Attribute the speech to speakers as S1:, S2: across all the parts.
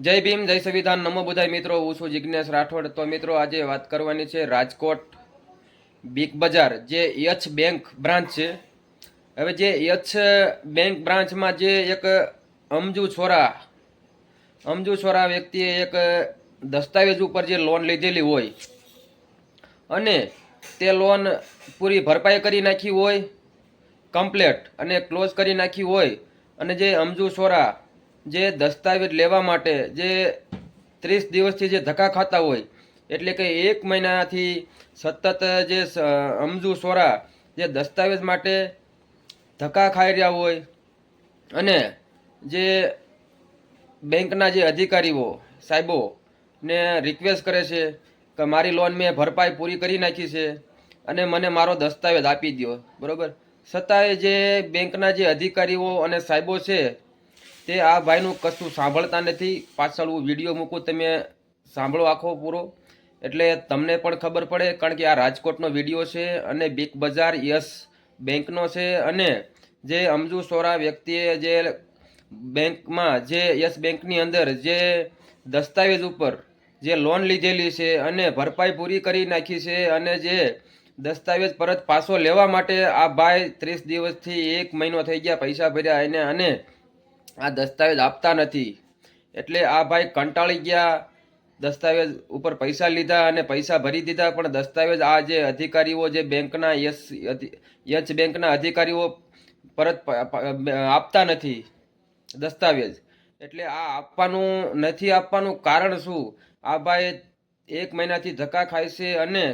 S1: જય ભીમ, જય સંવિધાન, નમો બધાય મિત્રો, હું છું જિજ્ઞેશ રાઠોડ. તો મિત્રો, આજે વાત કરવાની છે રાજકોટ બિગ બજાર, જે યચ બેંક બ્રાન્ચ છે. હવે જે યચ બેંક બ્રાન્ચમાં જે એક અમજુ છોરા અમજુ છોરા વ્યક્તિએ એક દસ્તાવેજ ઉપર જે લોન લીધેલી હોય અને તે લોન પૂરી ભરપાઈ કરી નાખી હોય, કમ્પ્લેટ અને ક્લોઝ કરી નાખી હોય અને જે અમજુ સોરા જે દસ્તાવેજ લેવા માટે જે ત્રીસ દિવસથી જે ધક્કા ખાતા હોય, એટલે કે એક મહિનાથી સતત જે અમજુ સોરા જે દસ્તાવેજ માટે ધક્કા ખાઈ રહ્યા હોય અને જે બેંકના જે અધિકારીઓ સાહેબો ને રિક્વેસ્ટ કરે છે કે મારી લોન મેં ભરપાઈ પૂરી કરી નાખી છે અને મને મારો દસ્તાવેજ આપી દો બરાબર? છતાંય જે બેંકના જે અધિકારીઓ અને સાહેબો છે તે આ ભાઈનું કશું સાંભળતા નથી. પાછળ હું વીડિયો મૂકું, તમે સાંભળો આખો પૂરો. એટલે તમને પણ ખબર પડે, કારણ કે આ રાજકોટનો વીડિયો છે અને બિગ બજાર યસ બેંકનો છે અને જે અમજુ સોરા વ્યક્તિએ જે બેંકમાં, જે યસ બેંકની અંદર જે દસ્તાવેજ ઉપર જે લોન લીધેલી છે અને ભરપાઈ પૂરી કરી નાખી છે અને જે દસ્તાવેજ પરત પાછો લેવા માટે આ ભાઈ ત્રીસ દિવસથી એક મહિનો થઈ ગયા પૈસા ભર્યા એને અને આ દસ્તાવેજ આપતા નથી. એટલે આ ભાઈ કંટાળી ગયા. દસ્તાવેજ ઉપર પૈસા લીધા અને પૈસા ભરી દીધા, પણ દસ્તાવેજ આ જે અધિકારીઓ જે બેંકના યસ યચ બેંકના અધિકારીઓ પરત આપતા નથી દસ્તાવેજ. એટલે આ આપવાનું, નથી આપવાનું કારણ શું? આ ભાઈ એક મહિનાથી ધક્કા ખાય છે અને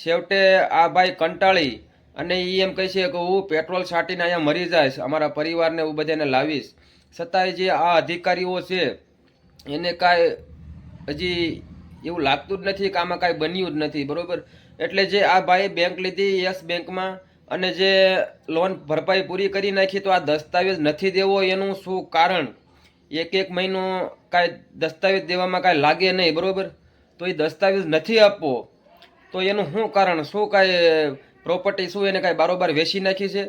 S1: છેવટે આ ભાઈ કંટાળી અને એ એમ કહે છે કે હું પેટ્રોલ છાંટીને અહીંયા મરી જઈશ, અમારા પરિવારને હું બધાને લાવીશ. છતાંય જે આ અધિકારીઓ છે, એને કાંઈ હજી એવું લાગતું જ નથી કે આમાં કાંઈ બન્યું જ નથી, બરોબર? એટલે જે આ ભાઈએ બેંક લીધી, યસ બેંકમાં, અને જે લોન ભરપાઈ પૂરી કરી નાખી તો આ દસ્તાવેજ નથી દેવો એનું શું કારણ? એક એક મહિનો કાંઈ દસ્તાવેજ દેવામાં કાંઈ લાગે નહીં, બરાબર? તો એ દસ્તાવેજ નથી આપવો, તો એનું શું કારણ? શું કાંઈ પ્રોપર્ટી શું એને કાંઈ બારોબાર વેચી નાખી છે?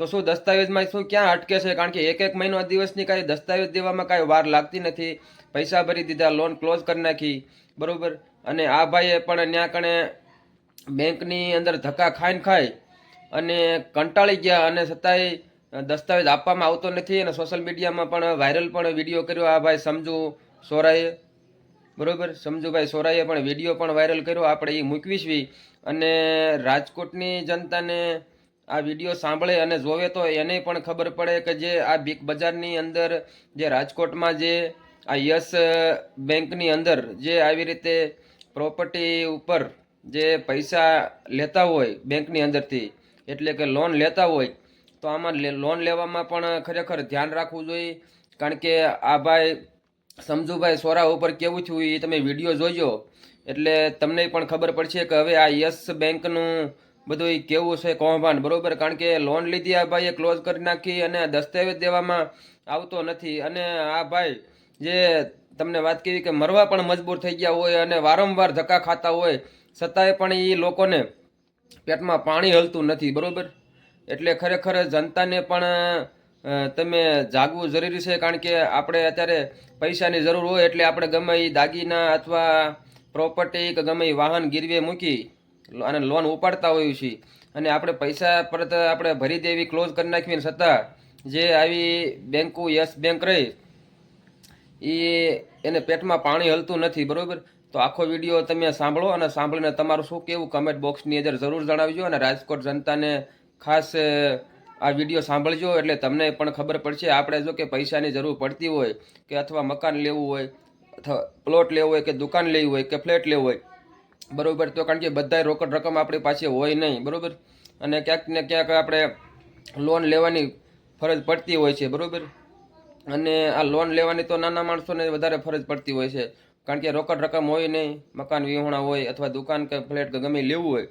S1: તો શું દસ્તાવેજમાં શું ક્યાં અટકે છે? કારણ કે એક એક મહિનો દિવસની કાંઈ દસ્તાવેજ દેવામાં કાંઈ વાર લાગતી નથી. પૈસા ભરી દીધા લોન ક્લોઝ કરી નાખી. બરાબર? અને આ ભાઈએ પણ ત્યાં કણે બેંકની અંદર ધક્કા ખાઈને ખાઈ અને કંટાળી ગયા અને છતાંય દસ્તાવેજ આપવામાં આવતો નથી અને સોશિયલ મીડિયામાં પણ વાયરલ પણ વીડિયો કર્યો આ ભાઈ સમજુ સોરાએ. બરાબર? સમજુભાઈ સોરાએ પણ વીડિયો પણ વાયરલ કર્યો. આપણે એ મૂકવીશવી. અને રાજકોટની જનતાને આ વીડિયો સાંભળે અને જોવે તો એને પણ ખબર પડે કે જે આ બિગ બજારની અંદર જે રાજકોટમાં જે આ યસ બેંકની અંદર જે આવી રીતે પ્રોપર્ટી ઉપર જે પૈસા લેતા હોય બેંકની અંદરથી, એટલે કે લોન લેતા હોય, તો આમાં લોન લેવામાં પણ ખરેખર ધ્યાન રાખવું જોઈએ. કારણ કે આ ભાઈ સમજુભાઈ સોરા ઉપર કેવું થયું એ તમે વીડિયો જોજો. એટલે તમને પણ ખબર પડશે કે હવે આ યસ બેંકનું બધું એ કેવું છે કૌભાંડ? બરોબર? કારણ કે લોન લીધી આ ભાઈએ ક્લોઝ કરી નાખી અને દસ્તાવેજ દેવામાં આવતો નથી. અને આ ભાઈ જે તમને વાત કરી કે મરવા પણ મજબૂર થઈ ગયા હોય અને વારંવાર ધક્કા ખાતા હોય, છતાંય પણ એ લોકોને પેટમાં પાણી હલતું નથી. બરોબર? એટલે ખરેખર જનતાને પણ તમે જાગવું જરૂરી છે. કારણ કે આપણે અત્યારે પૈસાની જરૂર હોય એટલે આપણે ગમે એ દાગીના અથવા પ્રોપર્ટી કે ગમે એ વાહન ગીરવે મૂકી અને લોન ઉપાડતા હોઈએ છીએ અને આપણે પૈસા પરત આપણે ભરી દેવી ક્લોઝ કરી નાખવી ને છતાં જે આવી બેંકો, યસ બેંક રહી એ એને પેટમાં પાણી હલતું નથી, બરાબર? તો આખો વીડિયો તમે સાંભળો અને સાંભળીને તમારું શું કેવું કમેન્ટ બોક્સની અંદર જરૂર જણાવજો અને રાજકોટ જનતાને ખાસ આ વીડિયો સાંભળજો એટલે તમને પણ ખબર પડશે. આપણે જો કે પૈસાની જરૂર પડતી હોય કે અથવા મકાન લેવું હોય, અથવા પ્લોટ લેવો હોય કે દુકાન લેવી હોય કે ફ્લેટ લેવું હોય બરોબર, તો કારણ કે બધાય રોકડ રકમ આપણી પાસે હોય નહીં, બરોબર? અને ક્યાંક ને ક્યાંક આપણે લોન લેવાની ફરજ પડતી હોય છે, બરાબર? અને આ લોન લેવાની તો નાના માણસોને વધારે ફરજ પડતી હોય છે. કારણ કે રોકડ રકમ હોય નહીં, મકાન વિહોણા હોય અથવા દુકાન કે ફ્લેટ કે ગમે લેવું હોય,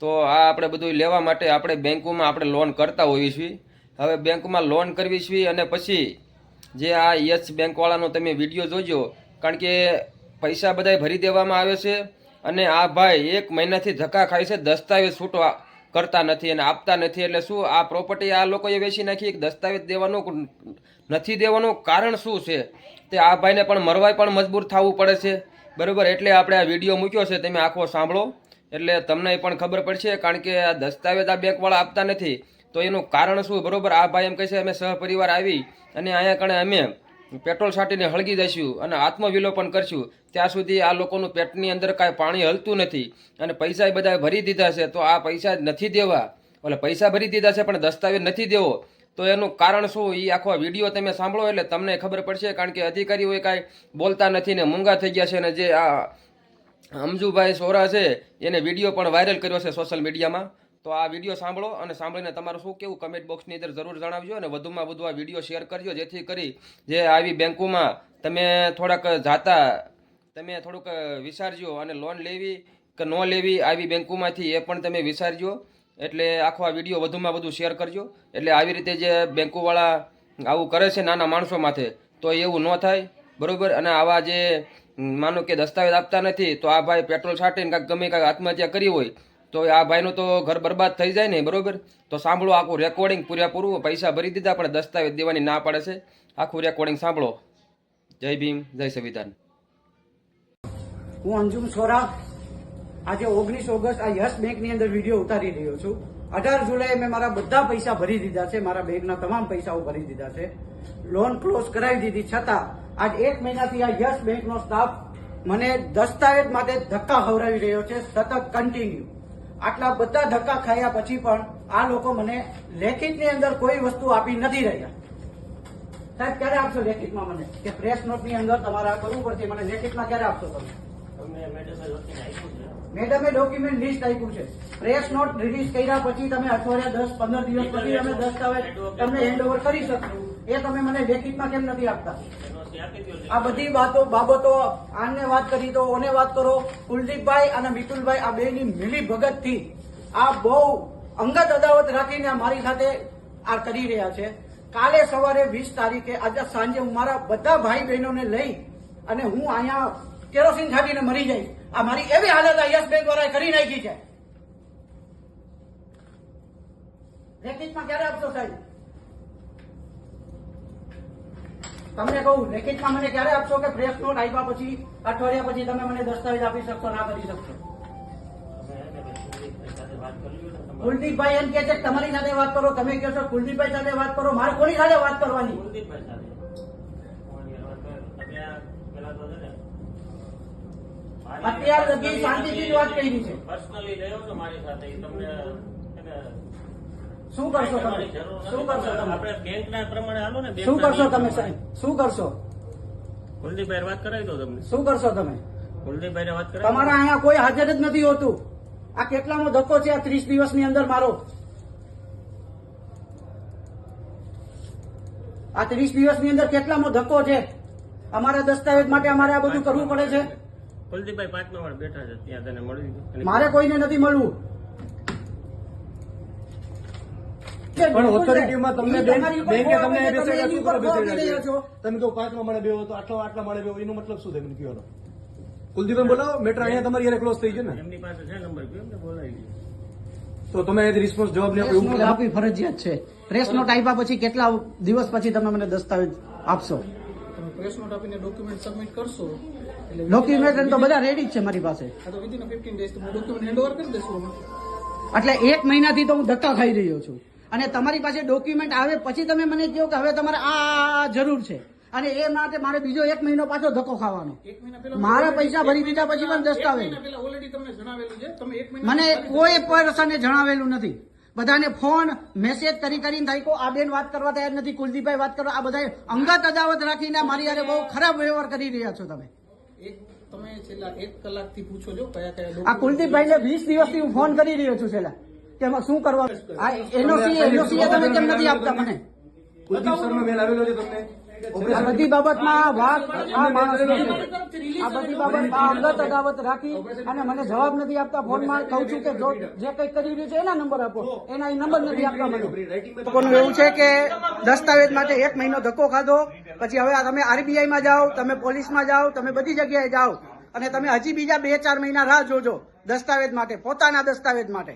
S1: તો આ આપણે બધું લેવા માટે આપણે બેંકોમાં આપણે લોન કરતા હોઈએ છીએ. હવે બેંકમાં લોન કરવી છીએ અને પછી જે આ યસ બેંકવાળાનો તમે વીડિયો જોજો, કારણ કે પૈસા બધાય ભરી દેવામાં આવે છે. અને આ ભાઈ એક મહિનાથી ધક્કા ખાય છે, દસ્તાવેજ છૂટવા કરતા નથી અને આપતા નથી. એટલે શું આ પ્રોપર્ટી આ લોકોએ વેચી નાખી? એક દસ્તાવેજ દેવાનું નથી દેવાનું? કારણ શું છે? તે આ ભાઈને પણ મરવાય પણ મજબૂર થવું પડે છે. બરાબર? એટલે આપણે આ વીડિયો મૂક્યો છે, તમે આખો સાંભળો. એટલે તમને પણ ખબર પડશે, કારણ કે આ દસ્તાવેજ આ બેંકવાળા આપતા નથી. તો એનું કારણ શું? બરાબર? આ ભાઈ એમ કહે છે, અમે સહપરિવાર આવી અને અહીંયા કણે અમે પેટ્રોલ છાંટીને હળગી દઈશું અને આત્મવિલોપન કરશું. ત્યાં સુધી આ લોકોનું પેટની અંદર કાંઈ પાણી હલતું નથી અને પૈસા એ બધા ભરી દીધા છે, તો આ પૈસા નથી દેવા. એટલે પૈસા ભરી દીધા છે, પણ દસ્તાવેજ નથી દેવો. તો એનું કારણ શું? એ આખો વીડિયો તમે સાંભળો એટલે તમને ખબર પડશે, કારણ કે અધિકારીઓએ કાંઈ બોલતા નથી ને મૂંગા થઈ ગયા છે ને જે આ અમજુભાઈ સોરા છે, એને વીડિયો પણ વાયરલ કર્યો છે સોશિયલ મીડિયામાં. તો આ વીડિયો સાંભળો અને સાંભળીને તમારું શું કેવું કમેન્ટ બોક્સની અંદર જરૂર જણાવજો અને વધુમાં વધુ આ વીડિયો શેર કરજો, જેથી કરી જે આવી બેંકોમાં તમે થોડાક જાતા, તમે થોડુંક વિચારજો અને લોન લેવી કે ન લેવી આવી બેંકોમાંથી એ પણ તમે વિચારજો. એટલે આખો આ વીડિયો વધુમાં વધુ શેર કરજો. એટલે આવી રીતે જે બેંકોવાળા આવું કરે છે નાના માણસો માથે, તો એવું ન થાય, બરાબર? અને આવા જે, માનો કે દસ્તાવેજ આપતા નથી, તો આ ભાઈ પેટ્રોલ છાંટીને કાંઈક ગમે કાંઈક આત્મહત્યા કરી હોય તો આ ભાઈનું તો ઘર બરબાદ થઈ જાય ને, બરોબર? તો સાંભળો, આખું રેકોર્ડિંગ પૂરેપૂરું પૈસા ભરી દીધા, પણ દસ્તાવેજ દેવાની ના પાડે છે. આખું રેકોર્ડિંગ સાંભળો. જય ભીમ, જય સંવિધાન.
S2: હું અંજુમ સોરા, આજે ઓગણીસ ઓગસ્ટ આ યસ બેંકની અંદર વીડિયો ઉતારી રહ્યો છું. અઢાર જુલાઈ મેં મારા બધા પૈસા ભરી દીધા છે, મારા બેંકના તમામ પૈસાઓ ભરી દીધા છે. લોન ક્લોઝ કરાવી દીધી, છતાં આજ એક મહિનાથી આ યસ બેંકનો સ્ટાફ મને દસ્તાવેજ માટે ધક્કા ખવડાવી રહ્યો છે, સતત કન્ટિન્યુ આટલા બધા ધક્કા ખાયા પછી પણ આ લોકો મને લેખિતની અંદર કોઈ વસ્તુ આપી નથી રહ્યા. સાહેબ, ક્યારે આપશો લેખિતમાં મને? કે પ્રેસ નોટની અંદર તમારે કરવું પડશે, મને લેખિતમાં ક્યારે આપશો તમે? મેડમે ડોક્યુમેન્ટ લિસ્ટ આપ્યું છે. પ્રેસ નોટ રિલીઝ કર્યા પછી તમે અઠવાડિયા દસ પંદર દિવસ પછી અમે દસ્તાવેજ તમને હેન્ડઓવર કરી શકશો. એ તમે મને લેખિતમાં કેમ નથી આપતા? આ બધી વાતો બાબતો આને વાત કરી તો ઓને વાત કરો. કુલદીપભાઈ અને મિતુલભાઈ આ બેની મિલી ભગતથી આ બહુ અંગત અદાવત રાખીને મારી સાથે આ કરી રહ્યા છે. કાલે સવારે વીસ તારીખે આજે સાંજે હું મારા બધા ભાઈ બહેનોને લઈ અને હું અહીંયા કેરોસીન થાકીને મરી જઈશ આ મારી એવી હાલત આ યસ બેંક વાળાએ કરી નાખી છે. લેખિતમાં ક્યારે આપશો સાહેબ? તમને કહું લેખિતમાં મને ક્યારે આપશો કે ફ્રેશ નોટ આપ્યા પછી, અઠવાડિયા પછી તમે મને દસ્તાવેજ આપી શકશો, ના કરી શકશો? કુલદીપભાઈ એમ કે છે તમારી સાથે વાત કરો, તમે કહો છો કુલદીપભાઈ સાથે વાત કરો, મારે કોની સાથે વાત કરવાની? અત્યાર લગી શાંતિથી જ વાત કરી છે.
S3: પર્સનલી રહ્યો છો મારી સાથે? તમને
S2: શું કરશો તમે. શું કરશો તમે?
S3: આપણે બેંકના પ્રમાણે હાલો ને
S2: શું કરશો તમે સાહેબ? શું કરશો?
S3: કુલદીપભાઈ વાત કરાવી દો તમને.
S2: શું કરશો તમે?
S3: કુલદીપભાઈ વાત કરાવી
S2: તમારા અહીંયા કોઈ હાજર જ નથી હોતું. આ કેટલામો ધક્કો છે આ ત્રીસ દિવસની અંદર મારો? આ ત્રીસ દિવસની અંદર કેટલામો ધક્કો છે? અમારા દસ્તાવેજ માટે અમારે આ બધું કરવું પડે છે?
S3: કુલદીપભાઈ પાંચમા વાર બેઠા છે ત્યાં તને મળી ગયું.
S2: મારે કોઈને નથી મળવું.
S4: પણ ઓથોરિટીમાં તમને બેંક તમને
S2: તમે
S4: કહો પાંચમાં મળે બેહો તો આટલો આટલા મળે બેહો એનો મતલબ શું થાય મને કહેવાનો કુલદીપભાઈ બોલાવો મેટર અહીંયા તમારી યારે ક્લોઝ થઈ છે ને.
S3: એમની પાસે છે નંબર કયો એમને બોલાવી.
S4: તો તમે રિસ્પોન્સ જવાબ
S2: નોટ આપવી ફરજિયાત છે. પ્રેસ નોટ આપ્યા પછી કેટલા દિવસ પછી તમે મને દસ્તાવેજ આપશો?
S5: પ્રેસ નોટ આપીને ડોક્યુમેન્ટ સબમિટ કરશો એટલે
S2: ડોક્યુમેન્ટ તો બધા રેડી જ છે મારી પાસે.
S5: તો વિધિન ફિફ્ટીન ડેઝ તમે ડોક્યુમેન્ટ હેન્ડઓવર કરી દેશો
S2: એટલે એક મહિનાથી તો હું ધક્કા ખાઈ રહ્યો છું. અને તમારી પાસે ડોક્યુમેન્ટ આવે પછી તમે મને કહો કે હવે તમારે આ જરૂર છે. અને એ માટે મારે બીજો એક મહિનો પાછો ધક્કો ખાવાનો. મારા પૈસા ભરી દીધા પછી પણ દસ્તાવેજ. મને કોઈ પર્સને જણાવેલું નથી. બધાને ફોન મેસેજ કરી કરીને થાય આ બેન વાત કરવા તૈયાર નથી કુલદીપભાઈ વાત કરવા. આ બધા અંગત અદાવત રાખીને મારી યારે બહુ ખરાબ વ્યવહાર કરી રહ્યા છો તમે.
S5: તમે છેલ્લા એક કલાકથી પૂછો છો કયા કયા
S2: આ કુલદીપભાઈને વીસ દિવસથી હું ફોન કરી રહ્યો છું છેલ્લા. કે એમાં શું કરવા આ એનઓસી એનઓસી તમે કેમ નથી આપતા મને?
S4: કુલદીપ શર્મા બેન આવેલો છે તમને?
S2: આ બધી બાબતમાં વાત આ માણસનો આ બધી બાબત આ અંગત અદાવત રાખી અને મને જવાબ નથી આપતા ફોનમાં કહું છું કે જો જે કંઈ કરી રહ્યું છે એના નંબર આપો. એના એ નંબર નથી આપતા મને. એવું છે કે દસ્તાવેજ માટે એક મહિનો ધક્કો ખાધો પછી હવે આ તમે આરબીઆઈમાં જાઓ તમે પોલીસમાં જાઓ તમે બધી જગ્યાએ જાઓ અને તમે હજી બીજા બે ચાર મહિના રાહ જોજો દસ્તાવેજ માટે પોતાના દસ્તાવેજ માટે.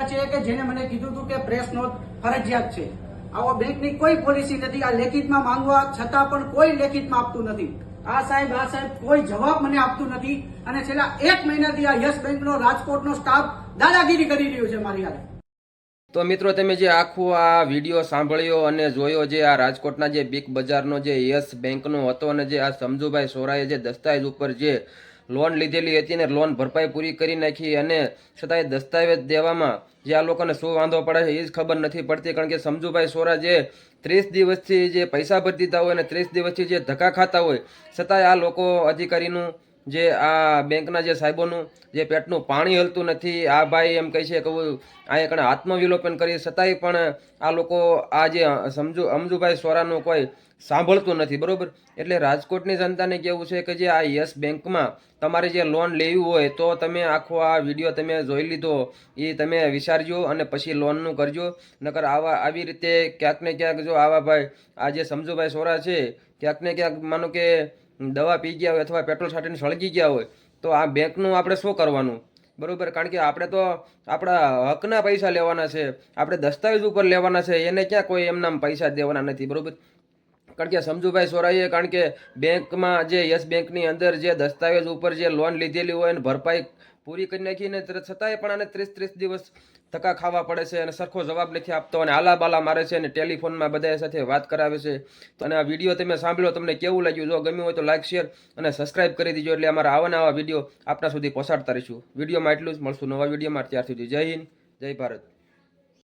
S2: છે કે જેને મને કીધું હતું કે પ્રેસ નોટ ફરજિયાત છે. આવા બેંકની કોઈ પોલિસી નથી. આ લેખિતમાં માંગવા છતાં પણ કોઈ લેખિતમાં આપતું નથી. આ સાહેબ આ સાહેબ કોઈ જવાબ મને આપતું નથી. અને છેલ્લા એક મહિનાથી આ યસ બેંકનો રાજકોટનો સ્ટાફ દાદાગીરી કરી રહ્યો છે મારી હારે.
S1: તો મિત્રો, તમે જે આખું આ વીડિયો સાંભળ્યો અને જોયો જે આ રાજકોટના જે બિગ બજારનો જે યસ બેંકનો હતો અને જે આ સમજુભાઈ સોરાએ જે દસ્તાવેજ ઉપર જે લોન લીધેલી હતી અને લોન ભરપાઈ પૂરી કરી નાખી અને છતાંય દસ્તાવેજ દેવામાં જે આ લોકોને શું વાંધો પડે છે એ જ ખબર નથી પડતી. કારણ કે સમજુભાઈ સોરા જે ત્રીસ દિવસથી જે પૈસા ભરી દીધા હોય અને ત્રીસ દિવસથી જે ધક્કા ખાતા હોય, છતાંય આ લોકો અધિકારીનું જે આ બેંકના જે સાહેબોનું જે પેટનું પાણી હલતું નથી, આ ભાઈ એમ કહે છે કે આ કણે આત્મવિલોપન કરી, છતાંય પણ આ લોકો આ જે સમજુ, અમજુભાઈ સોરાનું કોઈ સાંભળતું નથી, બરાબર? એટલે રાજકોટની જનતાને કેવું છે કે જે આ યસ બેંકમાં તમારે જે લોન લેવી હોય તો તમે આખો આ વીડિયો તમે જોઈ લીધો એ તમે વિચારજો અને પછી લોનનું કરજો. નકર આવા, આવી રીતે ક્યાંક ને ક્યાંક જો આવા ભાઈ, આ જે સમજુભાઈ સોરા છે, ક્યાંક ને ક્યાંક માનો કે દવા પી ગયા હોય અથવા પેટ્રોલ છાંટીને સળગી ગયા હોય, તો આ બેંકનું આપણે શું કરવાનું? બરાબર, કારણ કે આપણે તો આપણા હકના પૈસા લેવાના છે, આપણે દસ્તાવેજ ઉપર લેવાના છે, એને ક્યાં કોઈ એમના પૈસા દેવાના નથી, બરાબર? કારણ કે સમજુભાઈ સોરાઈએ, કારણ કે બેંકમાં જે યસ બેંકની અંદર જે દસ્તાવેજ ઉપર જે લોન લીધેલી હોય અને ભરપાઈ પૂરી કરી નાખીને છતાંય પણ આને ત્રીસ ત્રીસ દિવસ ધક્કા ખાવા પડે છે અને સરખો જવાબ નથી આપતો અને આલા બાલા મારે છે અને ટેલિફોનમાં બધા સાથે વાત કરાવે છે. તો અને આ વીડિયો તમે સાંભળ્યો, તમને કેવું લાગ્યું? જો ગમ્યું હોય તો લાઈક શેર અને સબસ્ક્રાઇબ કરી દીજો એટલે અમારા આવા નવા વીડિયો આપણા સુધી પહોંચાડતા રહીશું. વિડીયોમાં એટલું જ. મળશું નવા વિડીયોમાં. ત્યાર સુધી જય હિન્દ, જય ભારત.